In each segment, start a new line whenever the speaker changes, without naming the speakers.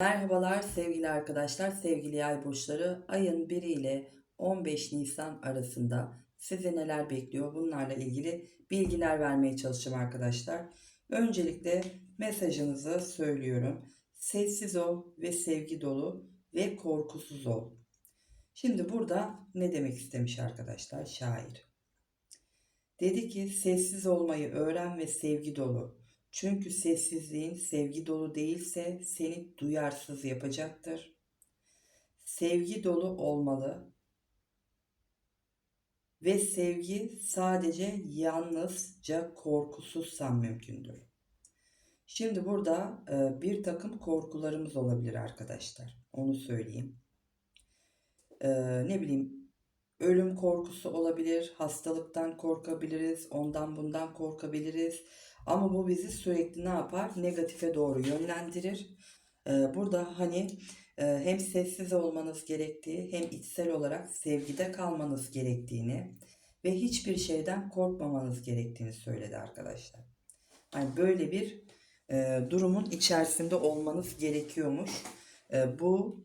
Merhabalar sevgili arkadaşlar, sevgili yay burçları. Ayın 1 ile 15 Nisan arasında sizi neler bekliyor bunlarla ilgili bilgiler vermeye çalışacağım arkadaşlar. Öncelikle mesajınızı söylüyorum. Sessiz ol ve sevgi dolu ve korkusuz ol. Şimdi burada ne demek istemiş arkadaşlar şair? Dedi ki sessiz olmayı öğren ve sevgi dolu. Çünkü sessizliğin sevgi dolu değilse seni duyarsız yapacaktır. Sevgi dolu olmalı ve sevgi sadece yalnızca korkusuzsan mümkündür. Şimdi burada e, bir takım korkularımız olabilir arkadaşlar. Onu söyleyeyim. E, ne bileyim ölüm korkusu olabilir, hastalıktan korkabiliriz, ondan bundan korkabiliriz. Ama bu bizi sürekli ne yapar? Negatife doğru yönlendirir. Ee, burada hani e, hem sessiz olmanız gerektiği hem içsel olarak sevgide kalmanız gerektiğini ve hiçbir şeyden korkmamanız gerektiğini söyledi arkadaşlar. Yani böyle bir e, durumun içerisinde olmanız gerekiyormuş. E, bu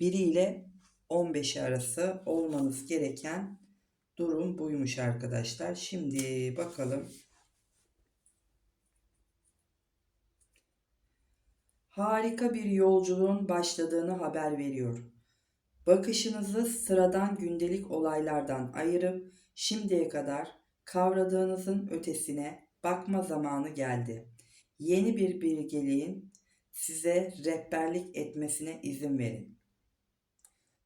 biriyle 15 arası olmanız gereken durum buymuş arkadaşlar. Şimdi bakalım. Harika bir yolculuğun başladığını haber veriyor. Bakışınızı sıradan gündelik olaylardan ayırıp şimdiye kadar kavradığınızın ötesine bakma zamanı geldi. Yeni bir bilgeliğin size rehberlik etmesine izin verin.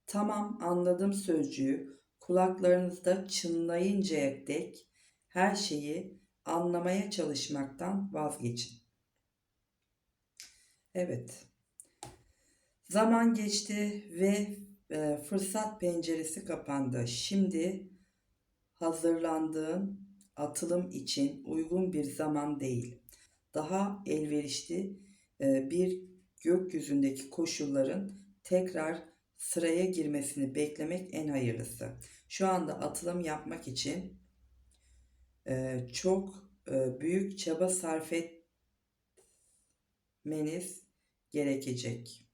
Tamam anladım sözcüğü kulaklarınızda çınlayıncaya dek her şeyi anlamaya çalışmaktan vazgeçin. Evet. Zaman geçti ve e, fırsat penceresi kapandı. Şimdi hazırlandığın atılım için uygun bir zaman değil. Daha elverişli e, bir gökyüzündeki koşulların tekrar sıraya girmesini beklemek en hayırlısı. Şu anda atılım yapmak için e, çok e, büyük çaba sarf etmeniz gerekecek.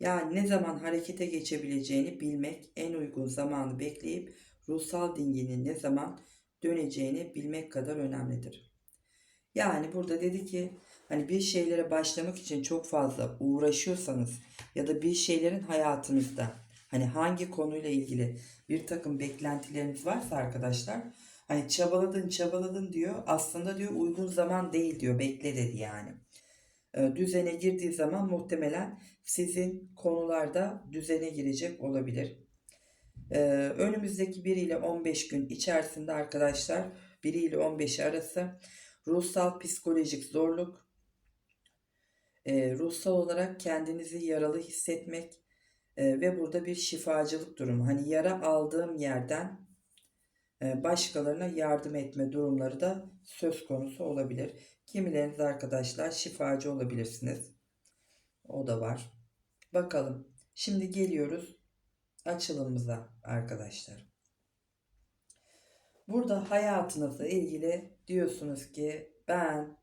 Yani ne zaman harekete geçebileceğini bilmek, en uygun zamanı bekleyip ruhsal dinginin ne zaman döneceğini bilmek kadar önemlidir. Yani burada dedi ki hani bir şeylere başlamak için çok fazla uğraşıyorsanız ya da bir şeylerin hayatınızda hani hangi konuyla ilgili bir takım beklentileriniz varsa arkadaşlar hani çabaladın çabaladın diyor aslında diyor uygun zaman değil diyor bekle dedi yani. E, düzene girdiği zaman muhtemelen sizin konularda düzene girecek olabilir. E, önümüzdeki 1 ile 15 gün içerisinde arkadaşlar 1 ile 15 arası ruhsal psikolojik zorluk, e, ruhsal olarak kendinizi yaralı hissetmek ve burada bir şifacılık durumu. Hani yara aldığım yerden başkalarına yardım etme durumları da söz konusu olabilir. Kimileriniz arkadaşlar şifacı olabilirsiniz. O da var. Bakalım. Şimdi geliyoruz açılımımıza arkadaşlar. Burada hayatınızla ilgili diyorsunuz ki ben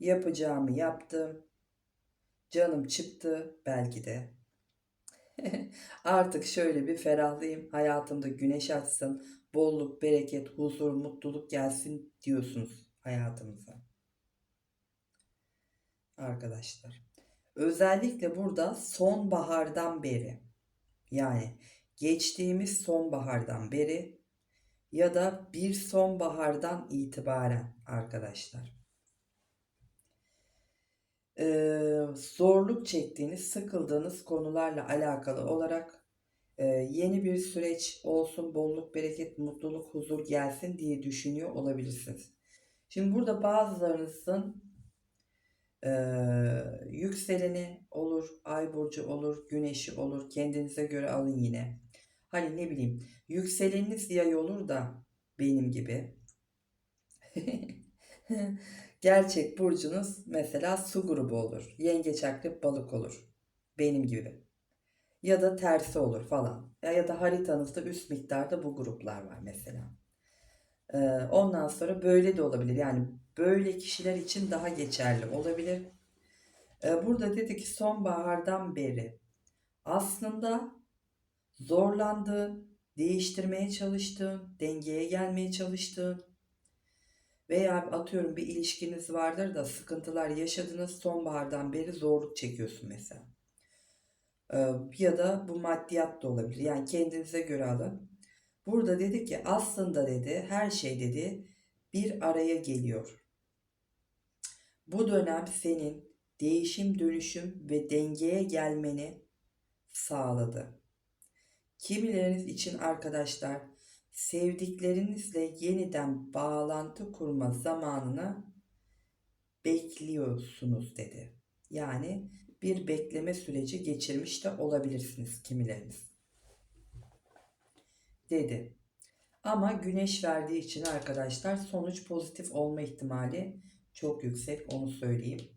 yapacağımı yaptım. Canım çıktı belki de. Artık şöyle bir ferahlayayım. Hayatımda güneş açsın. Bolluk, bereket, huzur, mutluluk gelsin diyorsunuz hayatımıza arkadaşlar. Özellikle burada sonbahardan beri yani geçtiğimiz sonbahardan beri ya da bir sonbahardan itibaren arkadaşlar. Ee, zorluk çektiğiniz, sıkıldığınız konularla alakalı olarak e, yeni bir süreç olsun, bolluk, bereket, mutluluk, huzur gelsin diye düşünüyor olabilirsiniz. Şimdi burada bazılarınızın ee, yükseleni olur, ay burcu olur, güneşi olur. Kendinize göre alın yine. Hani ne bileyim yükseleniniz yay olur da benim gibi. Gerçek burcunuz mesela su grubu olur. Yengeç akrep balık olur. Benim gibi. Ya da tersi olur falan. Ya, ya da haritanızda üst miktarda bu gruplar var mesela. Ee, ondan sonra böyle de olabilir. Yani böyle kişiler için daha geçerli olabilir. Ee, burada dedi ki sonbahardan beri aslında zorlandığın, değiştirmeye çalıştığın, dengeye gelmeye çalıştığın veya atıyorum bir ilişkiniz vardır da sıkıntılar yaşadınız sonbahardan beri zorluk çekiyorsun mesela. Ee, ya da bu maddiyat da olabilir. Yani kendinize göre alın. Burada dedi ki aslında dedi her şey dedi bir araya geliyor. Bu dönem senin değişim, dönüşüm ve dengeye gelmeni sağladı. Kimileriniz için arkadaşlar sevdiklerinizle yeniden bağlantı kurma zamanını bekliyorsunuz dedi. Yani bir bekleme süreci geçirmiş de olabilirsiniz kimileriniz. Dedi. Ama güneş verdiği için arkadaşlar sonuç pozitif olma ihtimali çok yüksek onu söyleyeyim.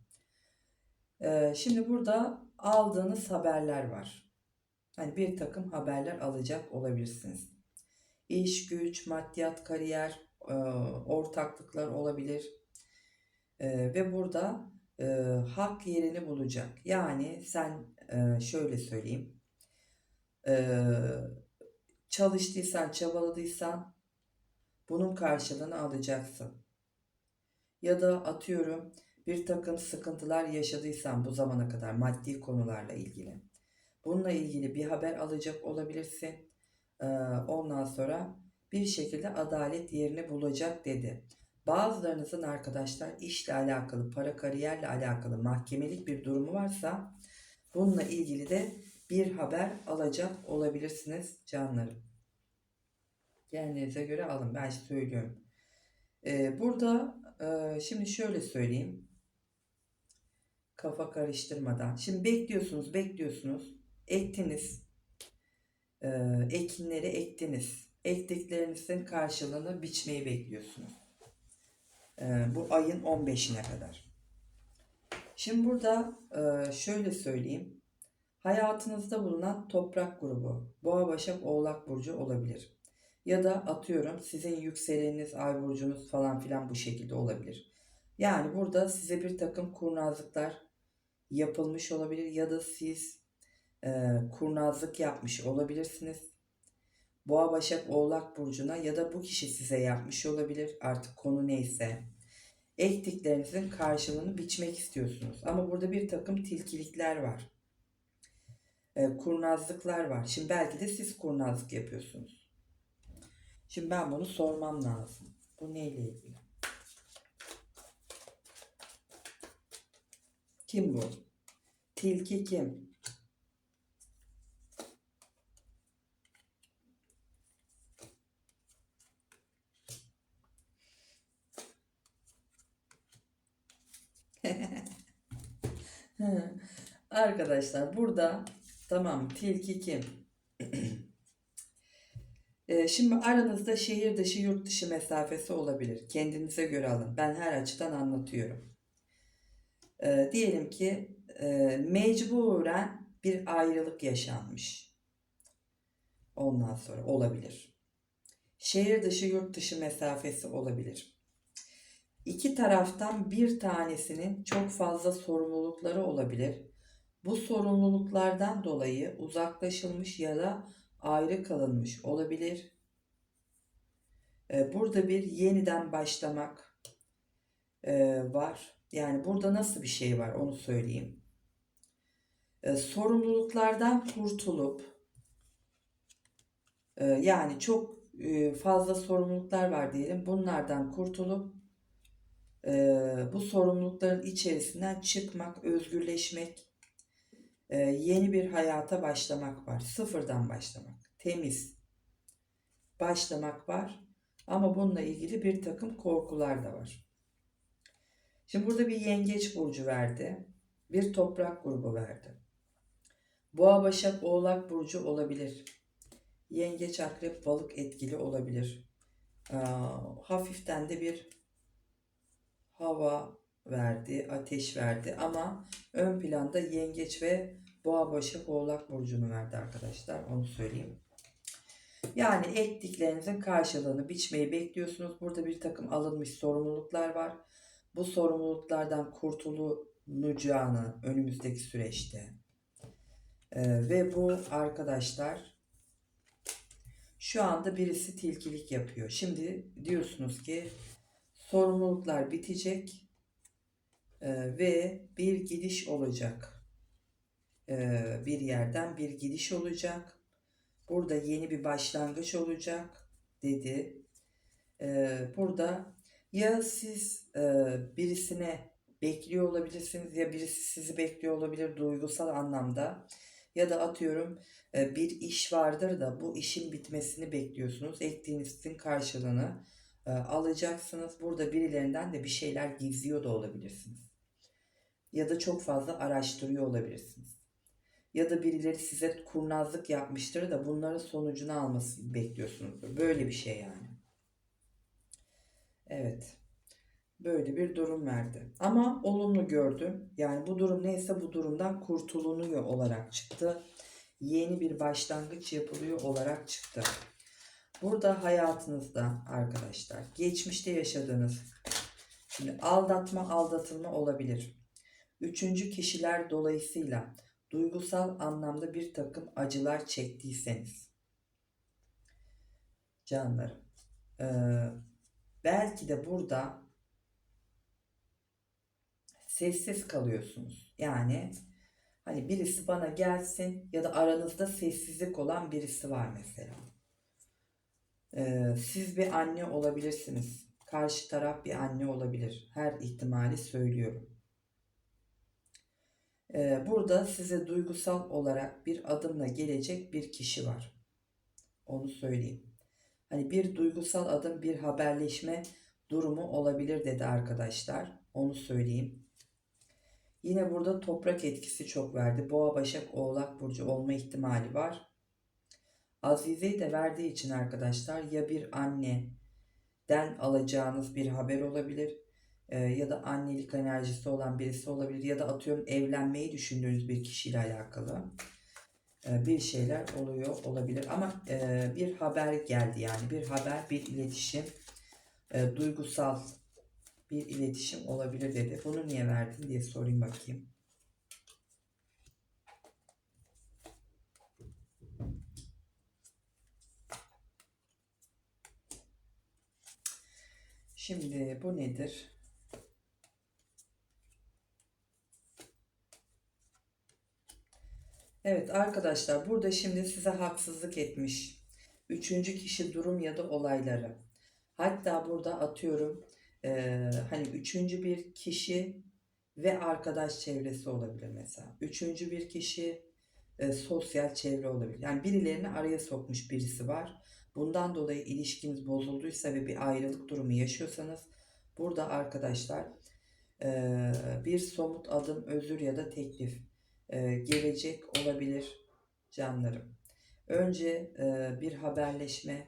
Ee, şimdi burada aldığınız haberler var. Hani bir takım haberler alacak olabilirsiniz. İş, güç, maddiyat, kariyer, e, ortaklıklar olabilir. E, ve burada e, hak yerini bulacak. Yani sen e, şöyle söyleyeyim. E, çalıştıysan, çabaladıysan bunun karşılığını alacaksın. Ya da atıyorum bir takım sıkıntılar yaşadıysan bu zamana kadar maddi konularla ilgili. Bununla ilgili bir haber alacak olabilirsin. Ondan sonra bir şekilde adalet yerini bulacak dedi. Bazılarınızın arkadaşlar işle alakalı, para kariyerle alakalı mahkemelik bir durumu varsa bununla ilgili de bir haber alacak olabilirsiniz canlarım. Kendinize göre alın ben söylüyorum. Burada e, şimdi şöyle söyleyeyim. Kafa karıştırmadan. Şimdi bekliyorsunuz, bekliyorsunuz. Ektiniz. Ee, ekinleri ektiniz. Ektiklerinizin karşılığını biçmeyi bekliyorsunuz. Ee, bu ayın 15'ine kadar. Şimdi burada e, şöyle söyleyeyim. Hayatınızda bulunan toprak grubu, boğa, başak, oğlak burcu olabilir. Ya da atıyorum sizin yükseleniniz, ay burcunuz falan filan bu şekilde olabilir. Yani burada size bir takım kurnazlıklar yapılmış olabilir ya da siz e, kurnazlık yapmış olabilirsiniz. Boğa, Başak, Oğlak burcuna ya da bu kişi size yapmış olabilir. Artık konu neyse. Ektiklerinizin karşılığını biçmek istiyorsunuz. Ama burada bir takım tilkilikler var. E, kurnazlıklar var. Şimdi belki de siz kurnazlık yapıyorsunuz. Şimdi ben bunu sormam lazım. Bu neyle ilgili? Kim bu? Tilki kim? Arkadaşlar burada tamam tilki kim? Şimdi aranızda şehir dışı yurt dışı mesafesi olabilir. Kendinize göre alın. Ben her açıdan anlatıyorum. Ee, diyelim ki e, mecburen bir ayrılık yaşanmış. Ondan sonra olabilir. Şehir dışı yurt dışı mesafesi olabilir. İki taraftan bir tanesinin çok fazla sorumlulukları olabilir. Bu sorumluluklardan dolayı uzaklaşılmış ya da ayrı kalınmış olabilir. Ee, burada bir yeniden başlamak e, var. Yani burada nasıl bir şey var onu söyleyeyim. Ee, sorumluluklardan kurtulup e, yani çok e, fazla sorumluluklar var diyelim. Bunlardan kurtulup bu sorumlulukların içerisinden çıkmak, özgürleşmek, yeni bir hayata başlamak var. Sıfırdan başlamak, temiz başlamak var. Ama bununla ilgili bir takım korkular da var. Şimdi burada bir yengeç burcu verdi. Bir toprak grubu verdi. Boğa, Başak, Oğlak burcu olabilir. Yengeç, Akrep, Balık etkili olabilir. Ee, hafiften de bir hava verdi, ateş verdi ama ön planda yengeç ve boğa başak oğlak burcunu verdi arkadaşlar. Onu söyleyeyim. Yani ektiklerinizin karşılığını biçmeyi bekliyorsunuz. Burada bir takım alınmış sorumluluklar var. Bu sorumluluklardan kurtulu bulunacağını önümüzdeki süreçte. Ee, ve bu arkadaşlar şu anda birisi tilkilik yapıyor. Şimdi diyorsunuz ki sorumluluklar bitecek e, ve bir gidiş olacak. E, bir yerden bir gidiş olacak. Burada yeni bir başlangıç olacak dedi. E, burada ya siz e, birisine bekliyor olabilirsiniz ya birisi sizi bekliyor olabilir duygusal anlamda. Ya da atıyorum e, bir iş vardır da bu işin bitmesini bekliyorsunuz. Ektiğinizin karşılığını e, alacaksınız. Burada birilerinden de bir şeyler gizliyor da olabilirsiniz. Ya da çok fazla araştırıyor olabilirsiniz. Ya da birileri size kurnazlık yapmıştır da bunların sonucunu almasını bekliyorsunuzdur. Böyle bir şey yani. Evet. Böyle bir durum verdi. Ama olumlu gördüm. Yani bu durum neyse bu durumdan kurtulunuyor olarak çıktı. Yeni bir başlangıç yapılıyor olarak çıktı. Burada hayatınızda arkadaşlar geçmişte yaşadığınız şimdi aldatma aldatılma olabilir. Üçüncü kişiler dolayısıyla duygusal anlamda bir takım acılar çektiyseniz canlarım eee, belki de burada sessiz kalıyorsunuz. Yani hani birisi bana gelsin ya da aranızda sessizlik olan birisi var mesela. Ee, siz bir anne olabilirsiniz. Karşı taraf bir anne olabilir. Her ihtimali söylüyorum. Ee, burada size duygusal olarak bir adımla gelecek bir kişi var. Onu söyleyeyim. Hani bir duygusal adım, bir haberleşme durumu olabilir dedi arkadaşlar. Onu söyleyeyim. Yine burada toprak etkisi çok verdi. Boğa, Başak, Oğlak Burcu olma ihtimali var. Azize'yi de verdiği için arkadaşlar ya bir anneden alacağınız bir haber olabilir e, ya da annelik enerjisi olan birisi olabilir ya da atıyorum evlenmeyi düşündüğünüz bir kişiyle alakalı e, bir şeyler oluyor olabilir ama e, bir haber geldi yani bir haber bir iletişim e, duygusal bir iletişim olabilir dedi. Bunu niye verdin diye sorayım bakayım. Şimdi bu nedir? Evet arkadaşlar burada şimdi size haksızlık etmiş. Üçüncü kişi durum ya da olayları. Hatta burada atıyorum eee, hani üçüncü bir kişi ve arkadaş çevresi olabilir mesela. Üçüncü bir kişi e, sosyal çevre olabilir. Yani birilerini araya sokmuş birisi var. Bundan dolayı ilişkiniz bozulduysa ve bir ayrılık durumu yaşıyorsanız burada arkadaşlar e, bir somut adım, özür ya da teklif e, gelecek olabilir canlarım. Önce e, bir haberleşme,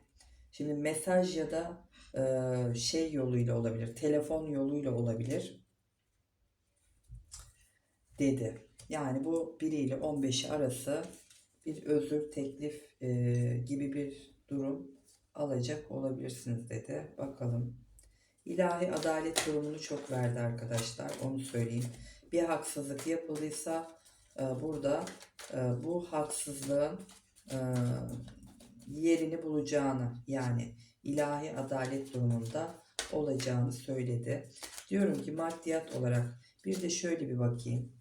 şimdi mesaj ya da e, şey yoluyla olabilir, telefon yoluyla olabilir dedi. Yani bu 1 ile 15'i arası bir özür teklif gibi bir durum alacak olabilirsiniz dedi. Bakalım. İlahi adalet durumunu çok verdi arkadaşlar. Onu söyleyeyim. Bir haksızlık yapıldıysa e, burada e, bu haksızlığın e, yerini bulacağını yani ilahi adalet durumunda olacağını söyledi. Diyorum ki maddiyat olarak bir de şöyle bir bakayım.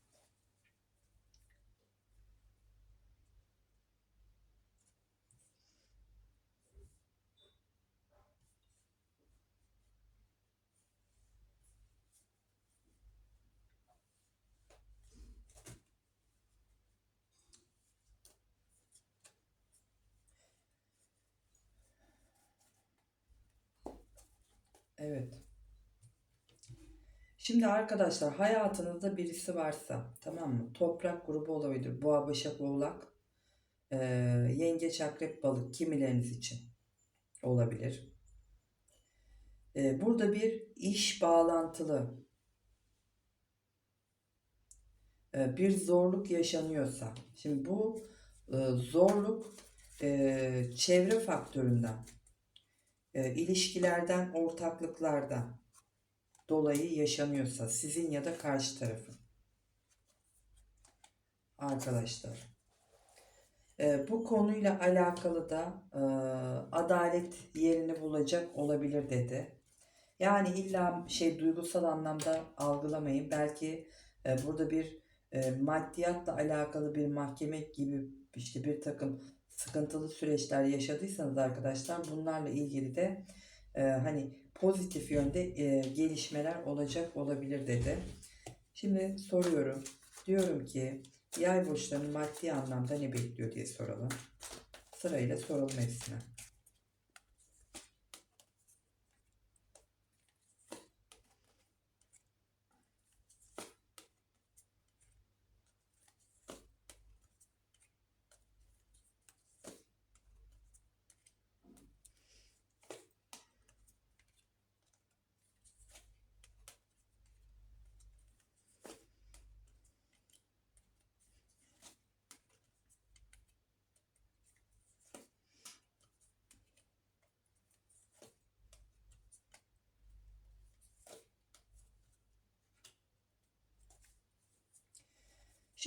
Evet. Şimdi arkadaşlar hayatınızda birisi varsa tamam mı? Toprak grubu olabilir. Boğa, Başak, Oğlak, e, Yengeç, Akrep, Balık kimileriniz için olabilir. E, burada bir iş bağlantılı e, bir zorluk yaşanıyorsa şimdi bu e, zorluk e, çevre faktöründen e, ilişkilerden, ortaklıklardan dolayı yaşanıyorsa sizin ya da karşı tarafın. arkadaşlar. Ee, bu konuyla alakalı da e, adalet yerini bulacak olabilir dedi. Yani illa şey duygusal anlamda algılamayın. Belki e, burada bir e, maddiyatla alakalı bir mahkeme gibi işte bir takım sıkıntılı süreçler yaşadıysanız arkadaşlar bunlarla ilgili de e, hani pozitif yönde e, gelişmeler olacak olabilir dedi. Şimdi soruyorum. Diyorum ki yay burçlarının maddi anlamda ne bekliyor diye soralım. Sırayla soralım hepsine.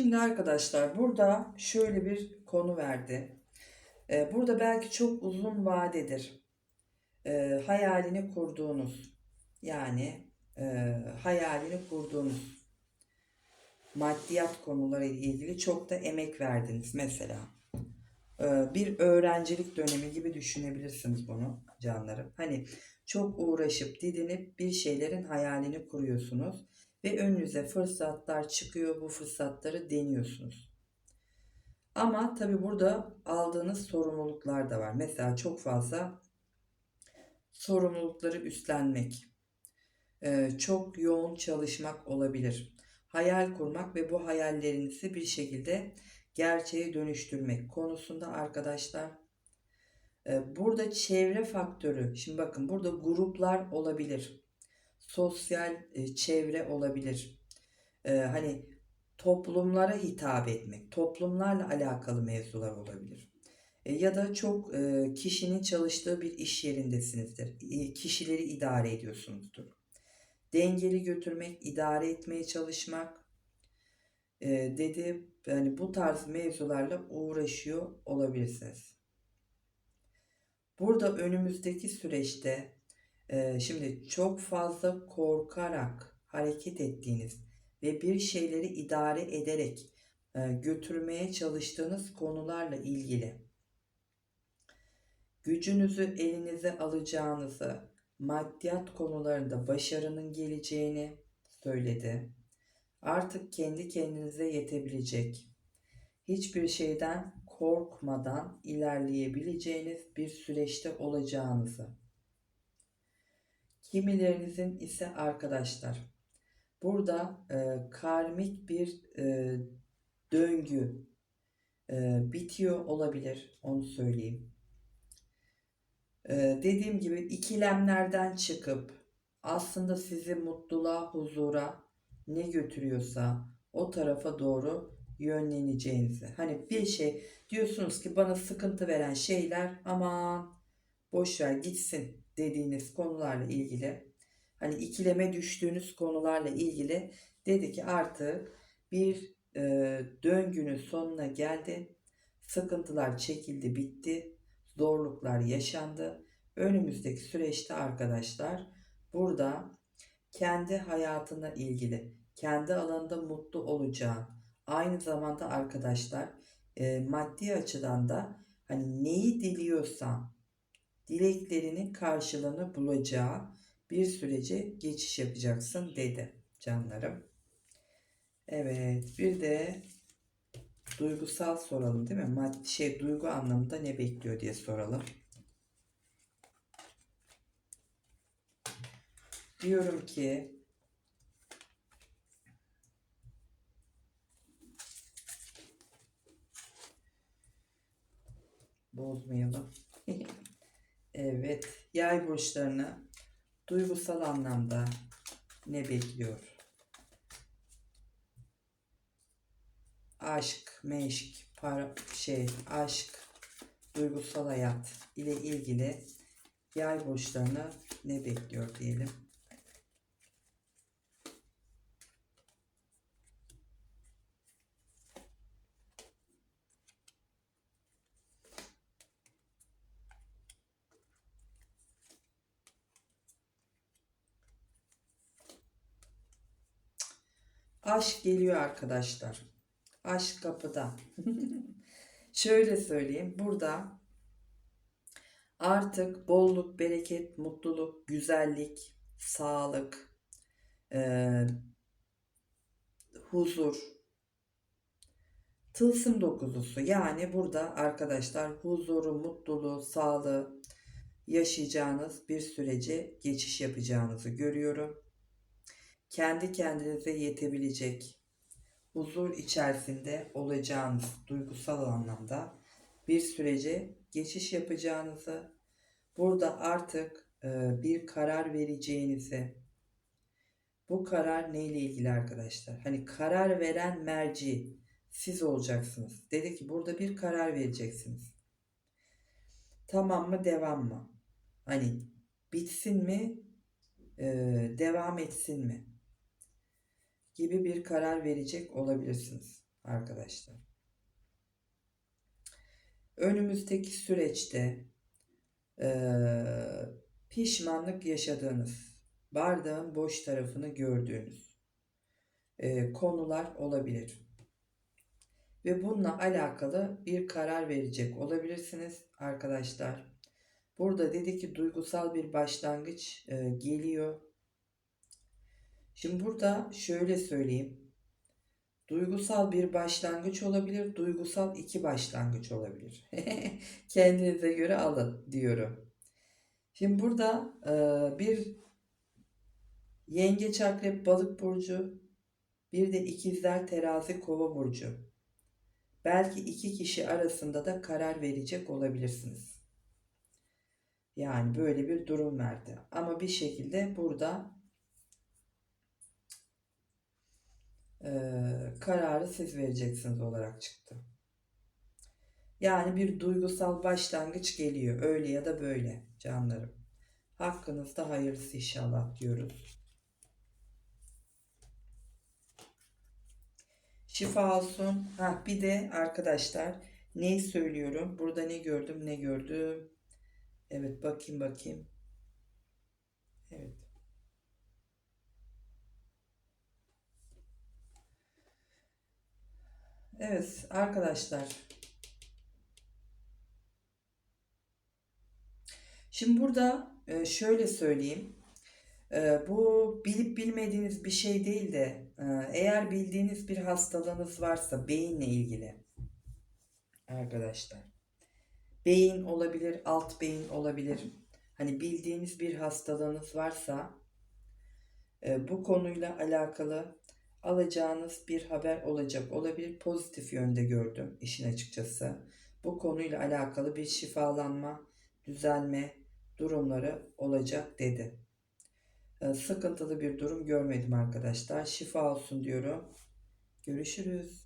Şimdi arkadaşlar burada şöyle bir konu verdi. Ee, burada belki çok uzun vadedir. Ee, hayalini kurduğunuz yani e, hayalini kurduğunuz maddiyat konuları ilgili çok da emek verdiniz mesela. Ee, bir öğrencilik dönemi gibi düşünebilirsiniz bunu canlarım. Hani çok uğraşıp didinip bir şeylerin hayalini kuruyorsunuz ve önünüze fırsatlar çıkıyor. Bu fırsatları deniyorsunuz. Ama tabi burada aldığınız sorumluluklar da var. Mesela çok fazla sorumlulukları üstlenmek, e, çok yoğun çalışmak olabilir. Hayal kurmak ve bu hayallerinizi bir şekilde gerçeğe dönüştürmek konusunda arkadaşlar e, burada çevre faktörü, şimdi bakın burada gruplar olabilir sosyal e, çevre olabilir. E, hani toplumlara hitap etmek, toplumlarla alakalı mevzular olabilir. E, ya da çok e, kişinin çalıştığı bir iş yerindesinizdir. E, kişileri idare ediyorsunuzdur. Dengeli götürmek, idare etmeye çalışmak e, dedi. Yani bu tarz mevzularla uğraşıyor olabilirsiniz. Burada önümüzdeki süreçte ee, şimdi çok fazla korkarak hareket ettiğiniz ve bir şeyleri idare ederek e, götürmeye çalıştığınız konularla ilgili gücünüzü elinize alacağınızı, maddiyat konularında başarının geleceğini söyledi. Artık kendi kendinize yetebilecek, hiçbir şeyden korkmadan ilerleyebileceğiniz bir süreçte olacağınızı Kimilerinizin ise arkadaşlar burada e, karmik bir e, döngü e, bitiyor olabilir onu söyleyeyim. E, dediğim gibi ikilemlerden çıkıp aslında sizi mutluluğa, huzura ne götürüyorsa o tarafa doğru yönleneceğinizi. Hani bir şey diyorsunuz ki bana sıkıntı veren şeyler aman boş ver gitsin dediğiniz konularla ilgili hani ikileme düştüğünüz konularla ilgili dedi ki artık bir e, döngünün sonuna geldi. Sıkıntılar çekildi, bitti. Zorluklar yaşandı. Önümüzdeki süreçte arkadaşlar burada kendi hayatına ilgili, kendi alanında mutlu olacağın, aynı zamanda arkadaşlar e, maddi açıdan da hani neyi diliyorsan dileklerinin karşılığını bulacağı bir sürece geçiş yapacaksın dedi canlarım. Evet bir de duygusal soralım değil mi? Maddi şey duygu anlamında ne bekliyor diye soralım. Diyorum ki bozmayalım. Evet, yay burçlarını duygusal anlamda ne bekliyor? Aşk, meşk, para, şey, aşk, duygusal hayat ile ilgili yay burçlarını ne bekliyor diyelim. Aşk geliyor arkadaşlar. Aşk kapıda. Şöyle söyleyeyim. Burada artık bolluk, bereket, mutluluk, güzellik, sağlık, eee, huzur, tılsım dokuzusu. Yani burada arkadaşlar huzuru, mutluluğu, sağlığı yaşayacağınız bir sürece geçiş yapacağınızı görüyorum. Kendi kendinize yetebilecek, huzur içerisinde olacağınız duygusal anlamda bir sürece geçiş yapacağınızı, burada artık e, bir karar vereceğinizi, bu karar neyle ilgili arkadaşlar? Hani karar veren merci siz olacaksınız. Dedi ki burada bir karar vereceksiniz. Tamam mı devam mı? Hani bitsin mi e, devam etsin mi? Gibi bir karar verecek olabilirsiniz arkadaşlar. Önümüzdeki süreçte e, pişmanlık yaşadığınız, bardağın boş tarafını gördüğünüz e, konular olabilir. Ve bununla alakalı bir karar verecek olabilirsiniz arkadaşlar. Burada dedi ki duygusal bir başlangıç e, geliyor. Şimdi burada şöyle söyleyeyim. Duygusal bir başlangıç olabilir, duygusal iki başlangıç olabilir. Kendinize göre alın diyorum. Şimdi burada e, bir yengeç akrep balık burcu, bir de ikizler terazi kova burcu. Belki iki kişi arasında da karar verecek olabilirsiniz. Yani böyle bir durum verdi. Ama bir şekilde burada e, kararı siz vereceksiniz olarak çıktı. Yani bir duygusal başlangıç geliyor. Öyle ya da böyle canlarım. Hakkınızda hayırlısı inşallah diyoruz. Şifa olsun. Ha bir de arkadaşlar neyi söylüyorum? Burada ne gördüm ne gördüm. Evet bakayım bakayım. Evet. Evet arkadaşlar. Şimdi burada e, şöyle söyleyeyim. E, Bu bilip bilmediğiniz bir şey değil de e, eğer bildiğiniz bir hastalığınız varsa beyinle ilgili arkadaşlar. Beyin olabilir, alt beyin olabilir. Hani bildiğiniz bir hastalığınız varsa bu konuyla alakalı alacağınız bir haber olacak olabilir. Pozitif yönde gördüm işin açıkçası. Bu konuyla alakalı bir şifalanma, düzelme durumları olacak dedi. E, Sıkıntılı bir durum görmedim arkadaşlar. Şifa olsun diyorum. Görüşürüz.